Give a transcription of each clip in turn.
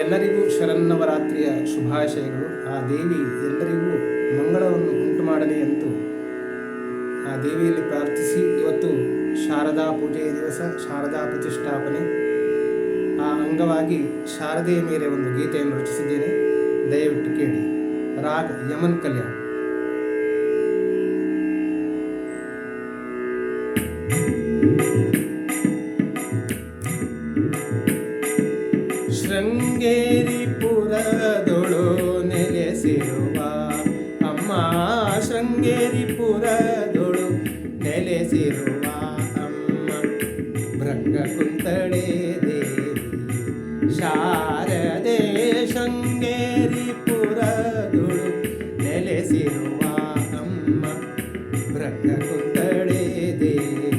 ಎಲ್ಲರಿಗೂ ಶರನ್ನವರಾತ್ರಿಯ ಶುಭಾಶಯಗಳು. ಆ ದೇವಿ ಎಲ್ಲರಿಗೂ ಮಂಗಳವನ್ನು ಉಂಟು ಮಾಡಲಿ ಎಂದು ಆ ದೇವಿಯಲ್ಲಿ ಪ್ರಾರ್ಥಿಸಿ. ಇವತ್ತು ಶಾರದಾ ಪೂಜೆಯ ದಿವಸ, ಶಾರದಾ ಪ್ರತಿಷ್ಠಾಪನೆ. ಆ ಅಂಗವಾಗಿ ಶಾರದೆಯ ಮೇಲೆ ಒಂದು ಗೀತೆಯನ್ನು ರಚಿಸಿದ್ದೇನೆ. ದಯವಿಟ್ಟು ಕೇಳಿ. ರಾಗ ಯಮನ್ ಕಲ್ಯಾಣ. ಶೃಂಗೇರಿ ಪುರದೊಳು ನೆಲೆಸಿರುವ ಅಮ್ಮ ಭೃಂಗ ಕುಂತಳೆ ದೇವಿ. ಶಾರದೆ ಶೃಂಗೇರಿ ಪುರದೊಳು ನೆಲೆಸಿರುವ ಅಮ್ಮ ಭೃಂಗ ಕುಂತಳೆ ದೇವಿ.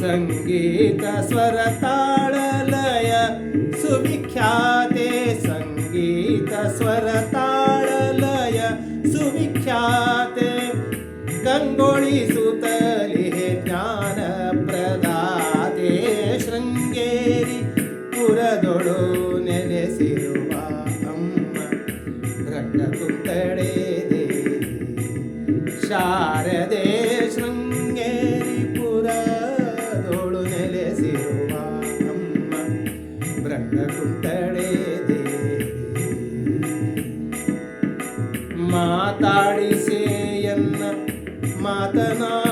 ಸಂಗೀತ ಸ್ವರ ರಂಗ ಕುಂತಳೆ ದೇವಿ ಶಾರದೆ ಶೃಂಗೇರಿ ಪುರದೊಳು ನೆಲೆಸಿರುವ ಅಮ್ಮ ಬ್ರಂಗ ಕುಂತಳೆ ದೇವಿ ಮಾತಾಡಿಸೇಯನ್ನ ಮಾತನಾಡುವೆ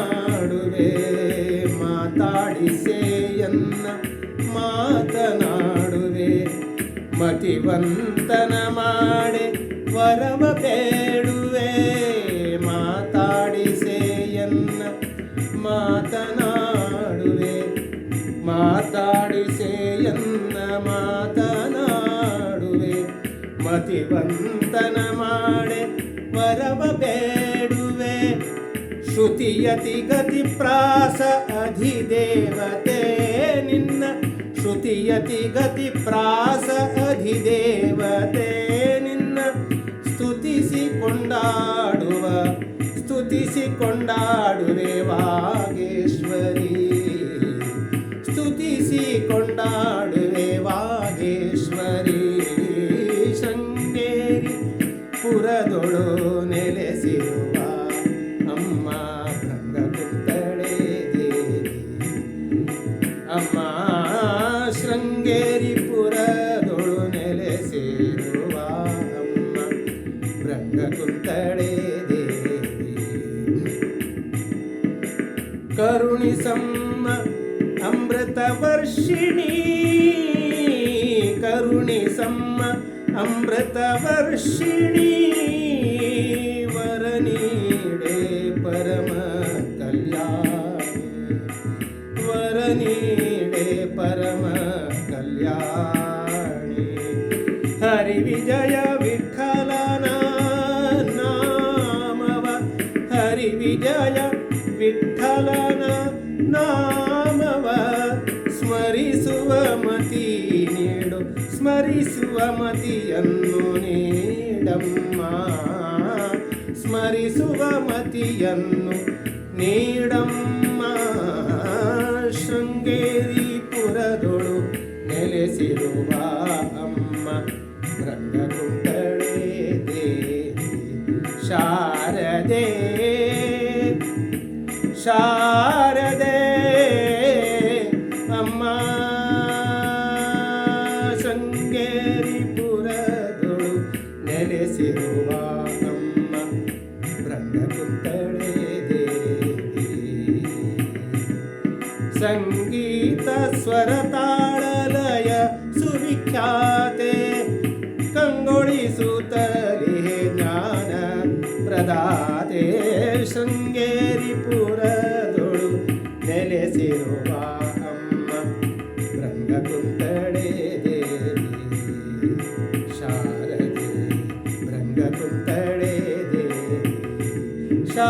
ಮತಿವಂತನ ಮಾಡೆ ವರವ ಬೇಡುವೆ, ಮಾತಾಡಿಸೆಯನ್ನ ಮಾತನಾಡುವೆ. ಮಾತಾಡಿಸೆಯನ್ನ ಮಾತನಾಡುವೆ. ಮತಿವಂತನ ಮಾಡೆ ವರವ ಬೇಡುವೆ. ಶ್ರುತಿಯತಿ ಗತಿ ಪ್ರಾಸ ಅಧಿದೇವತೆ. ಶ್ರುತಿಯತಿ ಗತಿ ಪ್ರಾಸ ಅಧಿದೇವತೆ ನಿನ್ನ ಸ್ತುತಿಸಿ ಕೊಂಡಾಡುವ ಸ್ತುತಿಸಿ ಕೊಂಡಾಡುವೆ ವಾಗೇಶ್ವರಿ. ಸ್ತುತಿಸಿ ಕೊಂಡಾಡುವೆ ವಾಗೇಶ್ವರಿ ಭೃಂಗ ಕುಂತಳೆ ದೇವಿ. ಕರುಣಿಸಮ್ಮ ಅಮೃತ ವರ್ಷಿಣಿ. ಕರುಣಿಸಮ್ಮ ಅಮೃತ ವರ್ಷಿಣಿ. ವರ ಪರಮ ಕಲ್ಯಾಣ. ವರ ನೀಡೆ ಪರಮ ಕಲ್ಯಾಣಿ. ಹರಿ ವಿಜಯ ವಿಜಯ ವಿಠಲನ ನಾಮವ ಸ್ಮರಿಸುವ ಮತಿ ನೀಡು, ಸ್ಮರಿಸುವ ಮತಿಯನ್ನು ನೀಡಮ್ಮ. ಸ್ಮರಿಸುವ ಮತಿಯನ್ನು ನೀಡಮ್ಮ. ಶೃಂಗೇರಿ ಪುರದೊಳು ನೆಲೆಸಿರುವ ಶಾರದೆ ಅಮ್ಮ ಶೃಂಗೇರಿ ಪುರದೊಳು ನೆಲೆಸಿರುವ ಅಮ್ಮ ರಂಗಕುಂಟಳೆ ದೇವಿ ಸಂಗೀತ ಸ್ವರ ತಾಳಲಯ ಸುವಿಖ್ಯಾತೆ ಕಂಗೊಳಿಸುತ್ತಲೇ ಜ್ಞಾನ ಪ್ರದಾತೆ ಶೃಂಗೇರಿ ಪುರದೊಳು ನೆಲೆಸಿರುವ ಅಮ್ಮ ಭೃಂಗಕುಂತಳೆ ದೇವಿ ಶಾರದೆ ಭೃಂಗಕುಂತಳೆ ದೇವಿ ಶಾ